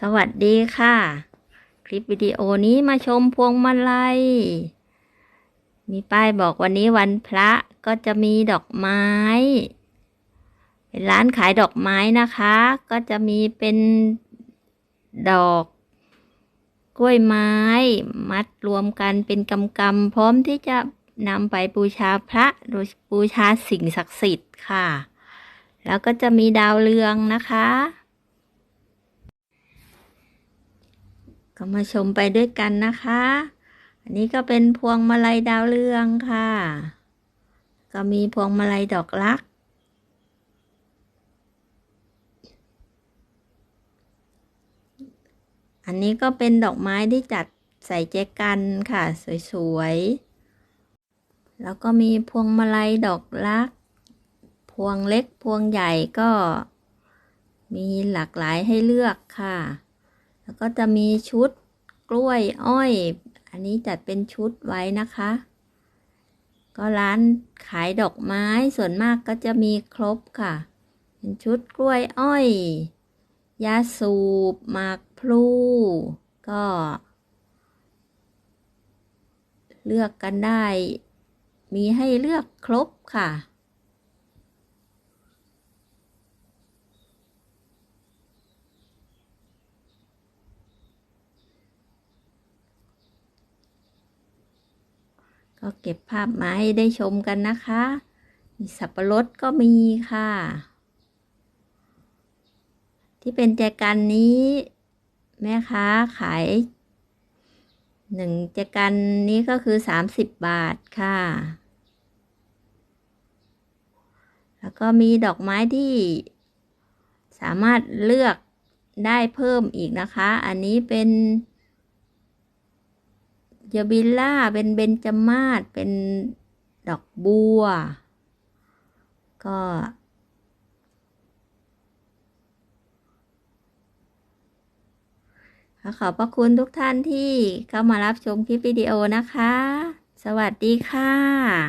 สวัสดีค่ะ คลิปวิดีโอนี้มาชมพวงมาลัย มีป้ายบอกวันนี้วันพระก็จะมีดอกไม้ เป็นร้านขายดอกไม้นะคะ ก็จะมีเป็นดอกกล้วยไม้ มัดรวมกันเป็นกำกำๆพร้อมที่จะนำไปบูชาพระโดยบูชาสิ่งศักดิ์สิทธิ์ค่ะ แล้วก็จะมีดาวเรืองนะคะ ก็มาชมไปด้วยกันนะคะ อันนี้ก็เป็นพวงมาลัยดาวเรืองค่ะ ก็มีพวงมาลัยดอกลัก อันนี้ก็เป็นดอกไม้ที่จัดใส่แจกันค่ะ สวยๆ แล้วก็มีพวงมาลัยดอกลัก พวงเล็กพวงใหญ่ก็มีหลากหลายให้เลือกค่ะ แล้วก็จะมีชุดกล้วยอ้อย อันนี้จัดเป็นชุดไว้นะคะ ก็ร้านขายดอกไม้ส่วนมากก็จะมีครบค่ะ เป็นชุดกล้วยอ้อย ยาสูบหมากพลู ก็ เลือกกันได้ มีให้เลือกครบค่ะ ก็เก็บภาพมาให้ได้ชมกันนะคะมีสับปะรดก็มีค่ะ ที่เป็นแจกันนี้ แม่ค้าขายหนึ่งแจกันนี้ก็คือสามสิบบาทค่ะ แล้วก็มีดอกไม้ที่สามารถเลือกได้เพิ่มอีกนะคะ อันนี้เป็น ยาบิลล่า เป็นเบญจมาศเป็นดอกบัว ก็ ขอขอบพระคุณทุกท่านที่เข้ามารับชมคลิปวิดีโอนะคะ สวัสดีค่ะ